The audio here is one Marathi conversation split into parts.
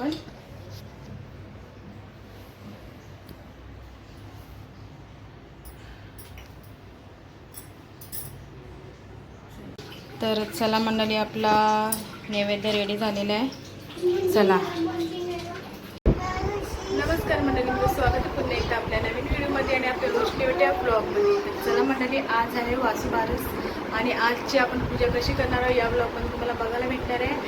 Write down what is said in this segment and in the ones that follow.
आपण तर चला मंडळी आपला नैवेद्य रेडी झालेला आहे. चला. नमस्कार मंडळी तुमचं स्वागत आहे पुन्हा एकदा आपल्या नवीन व्हिडिओमध्ये आणि आपल्या रोशनीवट्या ब्लॉगमध्ये तर चला मंडळी आज आहे वासुबारस आणि आजची आपण पूजा कशी करणार आहोत या ब्लॉगमध्ये तुम्हाला बघायला भेटणार आहे.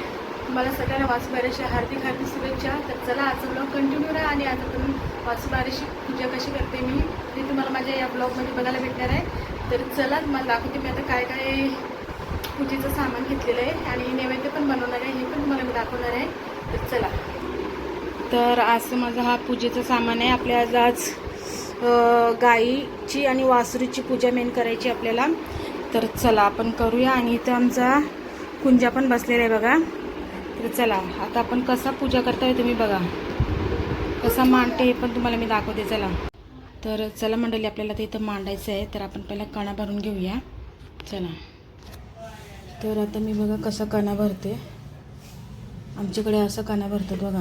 तुम्हाला सगळ्यांना वासुबारसच्या हार्दिक हार्दिक शुभेच्छा. तर चला आजचा ब्लॉग कंटिन्यू राहा आणि आज आपण वासुबारसची पूजा कशी करते मी ते तुम्हाला माझ्या या ब्लॉगमध्ये बघायला भेटणार आहे. तर चला तुम्हाला दाखवते मी आता काय काय पूजेचं सामान घेतलेलं आहे आणि नैवेद्य पण बनवणार आहे हे पण तुम्हाला मी दाखवणार आहे. तर चला. तर असं माझं हा पूजेचं सामान आहे. आपल्या आज आज गाईची आणि वासरूची पूजा मेन करायची आपल्याला. तर चला आपण करूया आणि इथं आमचा कुंजा पण बसलेला आहे बघा. तर चला आता आपण कसा पूजा करताय तुम्ही बघा. कसा मांडते हे पण तुम्हाला मी दाखवते चला. तर चला मंडळी आपल्याला ते इथं मांडायचं आहे तर आपण पहिला कणा भरून घेऊया. चला. तर आता मी बघा कसा कणा भरते. आमच्याकडे असं कणा भरतात बघा.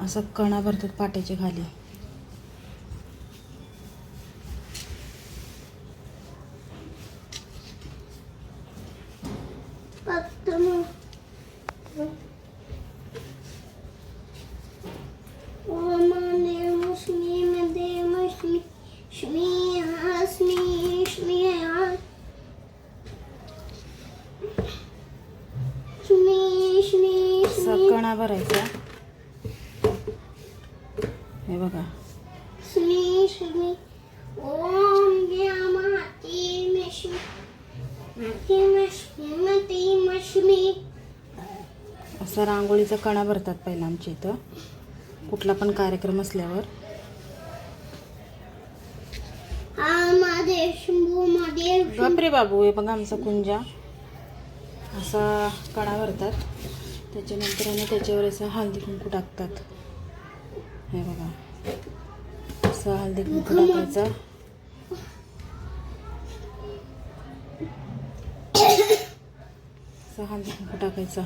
असं कणा भरतात पाट्याच्या खाली. भरायचा हे बघा. श्मी श्मी ओम असा रांगोळीचा कणा भरतात पहिला आमच्या इथं. कुठला पण कार्यक्रम असल्यावर. हा बापरे बाबू हे बघा आमचा कुंजा. असा कणा भरतात. त्याच्यानंतर आणि त्याच्यावर असं हळदी कुंकू टाकतात. हे बघा. असं हळदी कुंकू टाकायचं. असं हळदी कुंकू टाकायचं.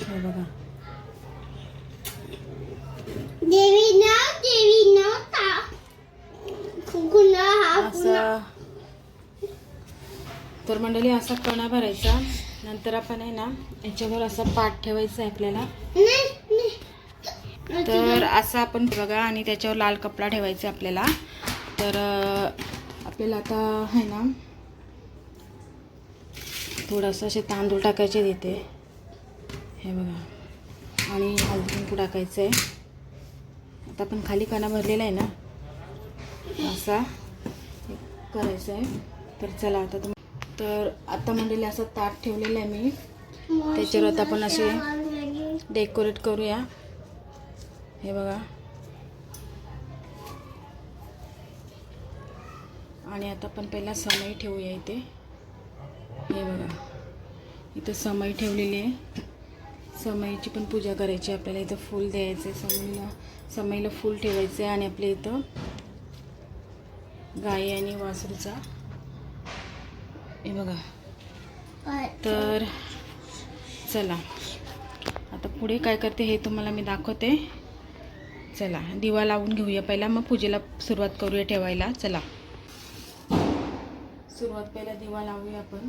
हे बघा देवी नाव देवी नाव ता गुन्हा हा गुन्हा असं तर मंडळी असा कणा भरायचा. नंतर आपण आहे ना याच्यावर असा पाठ ठेवायचा आहे आपल्याला. तर असा आपण बघा आणि त्याच्यावर लाल कपडा ठेवायचा आहे आपल्याला. तर आपल्याला आता आहे ना थोडंसं असे तांदूळ टाकायचे तिथे. हे बघा. आणि हळदी कुंकू टाकायचं आहे आता आपण खाली कणा भरलेला आहे ना असा करायचं आहे तर चला आता तुम्ही तर आता मंडळी असं ताट ठेवलेलं आहे मी. त्याच्यावर आता आपण असे डेकोरेट करूया. हे बघा. आणि आता आपण पहिला समई ठेवूया इथे. हे बघा. इथं समई ठेवलेली आहे. समईची पण पूजा करायची आपल्याला इथं फूल द्यायचं आहे. समईला समईला फूल ठेवायचं आहे आणि आपल्या इथं गाई आणि वासरूचा हे बघा. तर चला. आता पुढे काय करते हे तुम्हाला मी दाखवते. चला दिवा लावून घेऊया पहिला. मग पूजेला सुरुवात करूया ठेवायला. चला. सुरुवात पहिला दिवा लावूया आपण.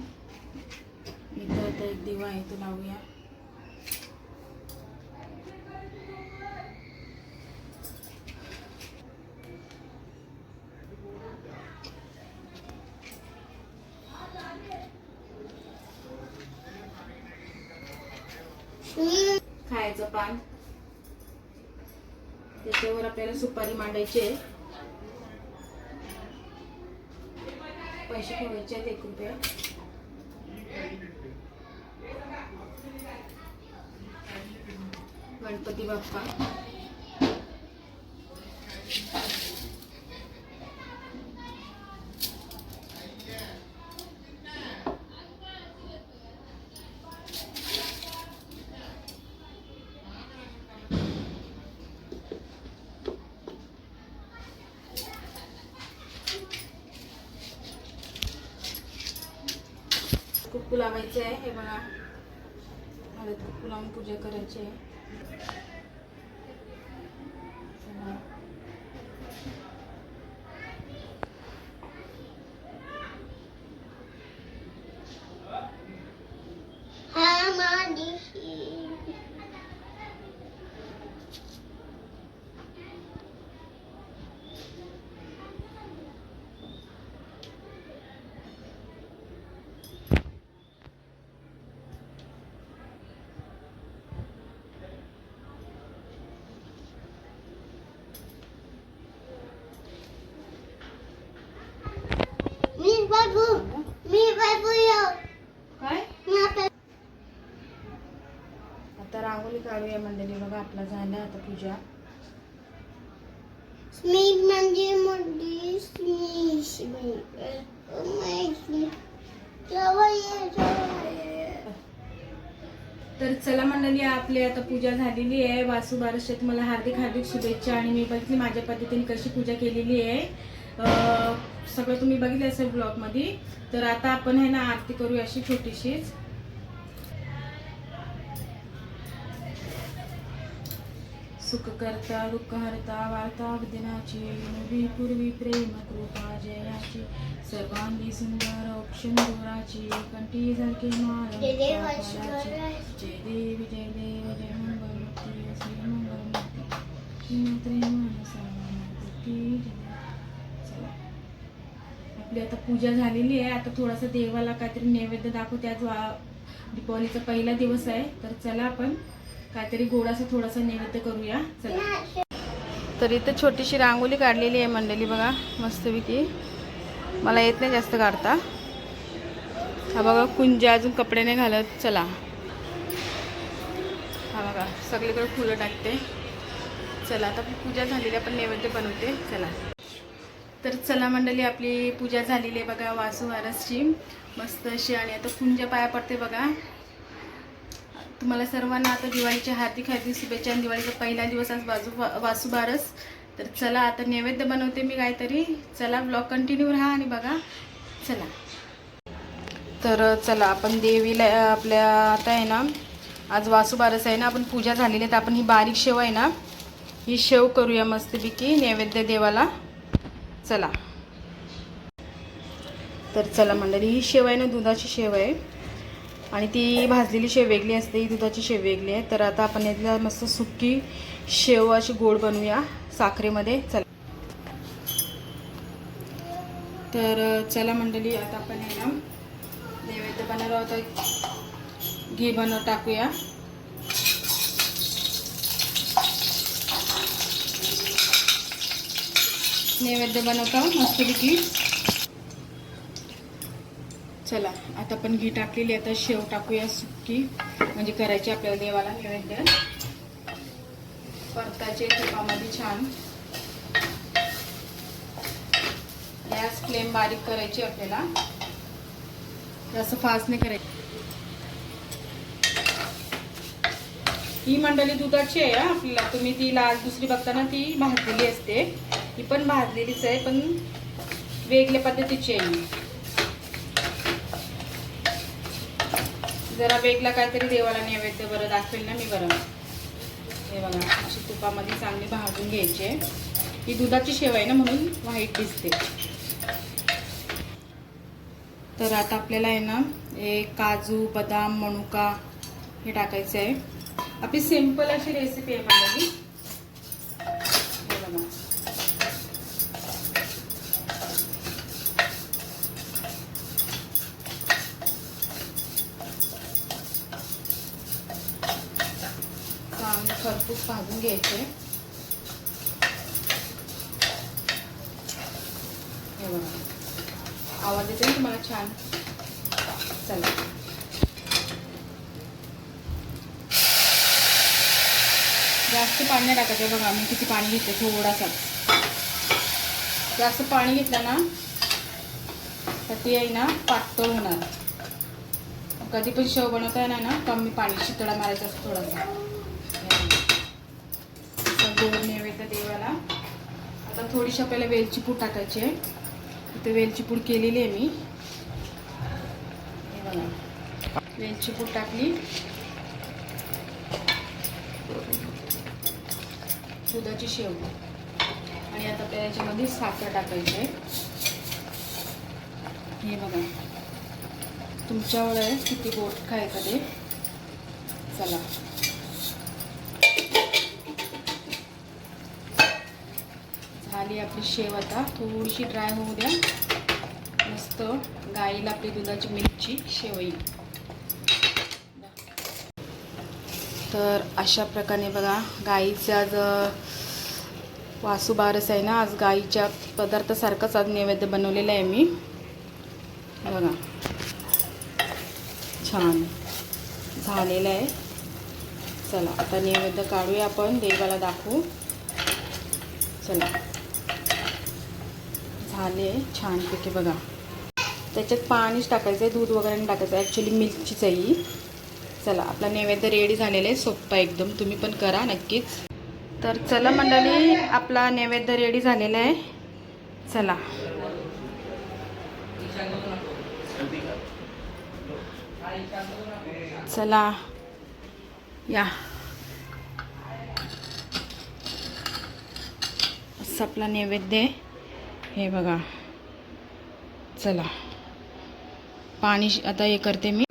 इथं आता एक दिवा आहे तो लावूया. खायचं पान. त्याच्यावर आपल्याला सुपारी मांडायची आहे. पैसे ठेवायचे आहेत एक रुपया. गणपती बाप्पा. खूप कुंकू आहे हे बघा. हळद कुंकू लावून पूजा करायची आहे चला. हा माझी मी बाबू मी बाबू येऊ काय मी आता आता रांगोळी काढूया मंडळी बघा आपला झाला आता पूजा. मी म्हणजे तर चला मंडळी आपली आता पूजा झालेली आहे. वासू बारसच्या तुम्हाला हार्दिक हार्दिक शुभेच्छा आणि मी बघितली माझ्या पद्धतीने कशी पूजा केलेली आहे. सगळं तुम्ही बघितलं असेल ब्लॉगमध्ये तर आता आपण आहे ना आरती करूया अशी छोटीशीच. सुख करता दुःख हरता वार्ता दिनाची नवी पूर्वी प्रेम कृपा जयाची सर्वांगी सुंदर औक्षंदुराची कंठी झळके माळ जय देव. जय देव जय देव जय मंगलमूर्ती श्री मंगलमूर्ती. आपली आता पूजा झालेली आहे. आता थोडासा देवाला काहीतरी नैवेद्य दाखवते. आज दीपावलीचा पहिला दिवस आहे. तर चला आपण काहीतरी गोडासा थोडासा नैवेद्य करूया. चला. तर इथं छोटीशी रांगोळी काढलेली आहे मंडळी बघा मस्तपैकी. मला येत नाही जास्त काढता. हा बघा कुंज अजून कपडे नाही घालत. चला. हा बघा सगळीकडे फुलं टाकते. चला आता पूजा झालेली आपण नैवेद्य बनवते. चला. तर चला मंडळी आपली पूजा झालेली आहे बघा वासू वारसची मस्त अशी आणि आता कुंज पाया पडते बघा. तुम्हाला सर्वांना आता दिवाळीच्या हार्दिक हार्दिक शुभेच्छा आणि दिवाळीचा पहिला दिवस आज बाजू वासुबारस. तर चला आता नैवेद्य बनवते मी काहीतरी. चला ब्लॉग कंटिन्यू राहा आणि बघा. चला. तर चला आपण देवीला आपल्या आता आहे ना आज वासुबारस आहे ना आपण पूजा झालेली आहे तर आपण ही बारीक शेव आहे ना ही शेव करूया मस्तपैकी नैवेद्य देवाला. चला. तर चला मंडळी ही शेव आहे ना दुधाची शेव आहे. आणि ती भाजलेली शेव वेगळी असते ही दुधाची शेव वेगळी आहे. तर आता आपण यातल्या मस्त सुकी शेव अशी गोड बनवूया साखरेमध्ये. चला. तर चला मंडळी आता आपण आहे ना नैवेद्य बनवला होता घी बनव टाकूया. नैवेद्य बनवता मस्तपैकी चला आता आपण घी टाकलेली आता शेव टाकूया सुकी. म्हणजे करायची आपल्याला देवाला नैवेद्य. परताचे तुपामध्ये छान. गॅस फ्लेम बारीक करायची आपल्याला. जास्त फास्ट नाही करायची. ही मंडळी दुधाची आहे आपल्याला. तुम्ही ती लाल दुसरी बघताना ती भाजलेली असते. ही पण भाजलेलीच आहे पण वेगळ्या पद्धतीची आहे जरा वेगला काहीतरी देवाला नैवेद्य बरं दाखवेल ना मी बरं. हे बघा अशी तुपामध्ये चांगली भाजून घ्यायची. आहे ही दुधाची शेव आहे ना म्हणून व्हाईट दिसते. तर आता आपल्याला आहे ना हे काजू बदाम मनुका हे टाकायचं आहे. आपली सिंपल अशी रेसिपी आहे माझी हे बघा चांगले खरपूस भाजून घ्यायचे हे बघा आवाज येते ना तुम्हाला छान? चला. जास्त पाणी नाही टाकायचं बघा मी किती पाणी घेते थोडासा. जास्त पाणी घेतलं ना तर ती आहे ना पातळ होणार. कधी पण शेव बनवता येणार ना कमी पाणी शितळा मारायचा असतो थोडासा. गोड नैवेद्य देवाला. आता थोडीशी आपल्याला वेलची पूड टाकायची आहे. इथे वेलची पूड केलेली आहे मी. हे बघा. वेलची पूड टाकली. दुधाची शेव. आणि आता आपल्याला याच्यामध्ये साखर टाकायची आहे. हे बघा. तुमच्यावर आहे किती गोड खायचं ते? चला. झाली आपली शेव आता. थोडीशी ड्राय होऊ द्या. मस्त गाईला आपली दुधाची मिल्कची शेवई. तर अशा प्रकारे बघा गाईचा आज वासूबारस आहे ना आज गाईच्या पदार्थासारखंच आज नैवेद्य बनवलेलं आहे मी. बघा. छान. झालेलं आहे. चला आता नैवेद्य काढूया आपण. देवाला दाखवू. चला. आले छानपैकी बघा. त्याच्यात पाणीच टाकायचं आहे दूध वगैरे टाकायचं टाकायचं ॲक्च्युली मिरचीच आहे ही. चला आपला नैवेद्य रेडी झालेला आहे. सोप्पा एकदम. तुम्ही पण करा नक्कीच. तर चला मंडळी आपला नैवेद्य रेडी झालेला आहे. चला. चला. या. असं आपला नैवेद्य आहे. हे बघा. चला. पाणी आता हे करते मी.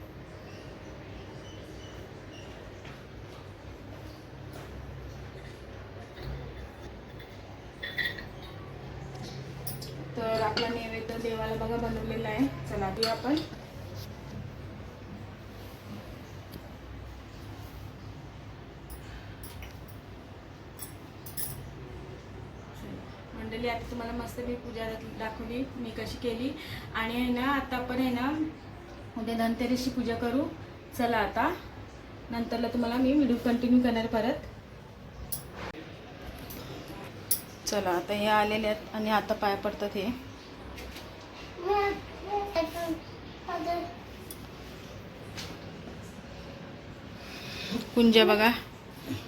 तर आपला नैवेद्य देवाला बघा बनवलेला आहे. चला देऊ आपण. मंडळी आता तुम्हाला मस्त मी पूजा दाखवली मी कशी केली. आणि आहे ना आता आपण आहे ना उद्या धनतेरसची पूजा करू. चला आता. नंतरला तुम्हाला मी व्हिडिओ कंटिन्यू करणार परत. चला आता हे आलेले आहेत आणि आता पाय पडतात हे. कुंजा बघा.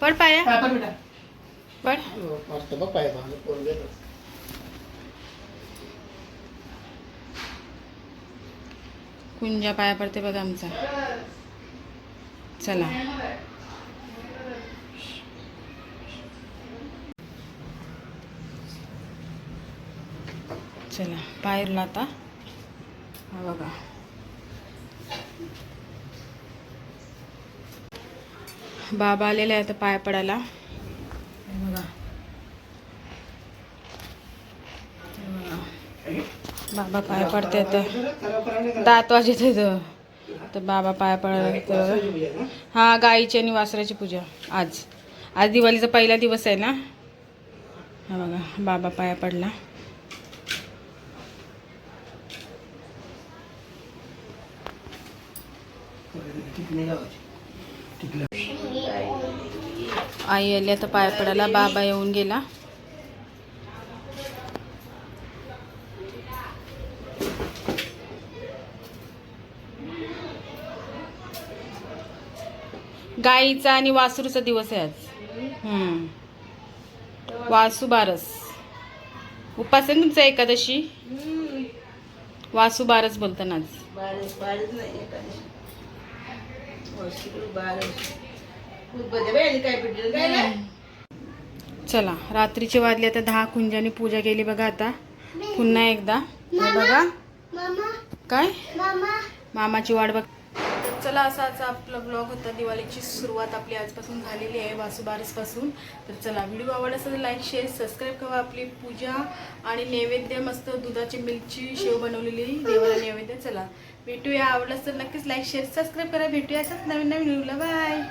पड पाया. पड कुंजा पाया पडते बघा आमचा. चला. चला पायरला आता हा बघा. बाबा आलेला आहे आता पाय पडायला हे बघा हे बघा. बाबा पाय पडते तर दात वाजत आहे तर बाबा पाय पडायला तर हा गाईची आणि वासराची पूजा आज. आज दिवाळीचा पहिला दिवस आहे ना? हा बघा बाबा पाया पडला. आई आली आता पाया पडायला. बाबा येऊन गेला. गाईचा आणि वासरूचा दिवस आहे आज. हम्म. वासू बारस. उपास आहे ना तुमचा एकादशी? वासू बारस बोलताना आज. चला रात्रीचे वाजले आता दहा कुंजाने पूजा केली बघा आता. पुन्हा एकदा. बघा. मामा. काय? मामा. मामाची वाट बघ. चला असा आजचा आपला ब्लॉग होता. दिवाळीची सुरुवात आपली आजपासून झालेली आहे वासुबारसपासून. तर चला व्हिडिओ आवडला असेल लाईक शेअर सबस्क्राईब करा आपली पूजा. आणि नैवेद्य मस्त दुधाची मिल्कची शेव बनवलेली देवाला नैवेद्य. चला भेटूया. आवडलं तर नक्कीच लाईक शेअर सबस्क्राईब करा. भेटूया असंच नवीन नवीन व्हिडिओला. बाय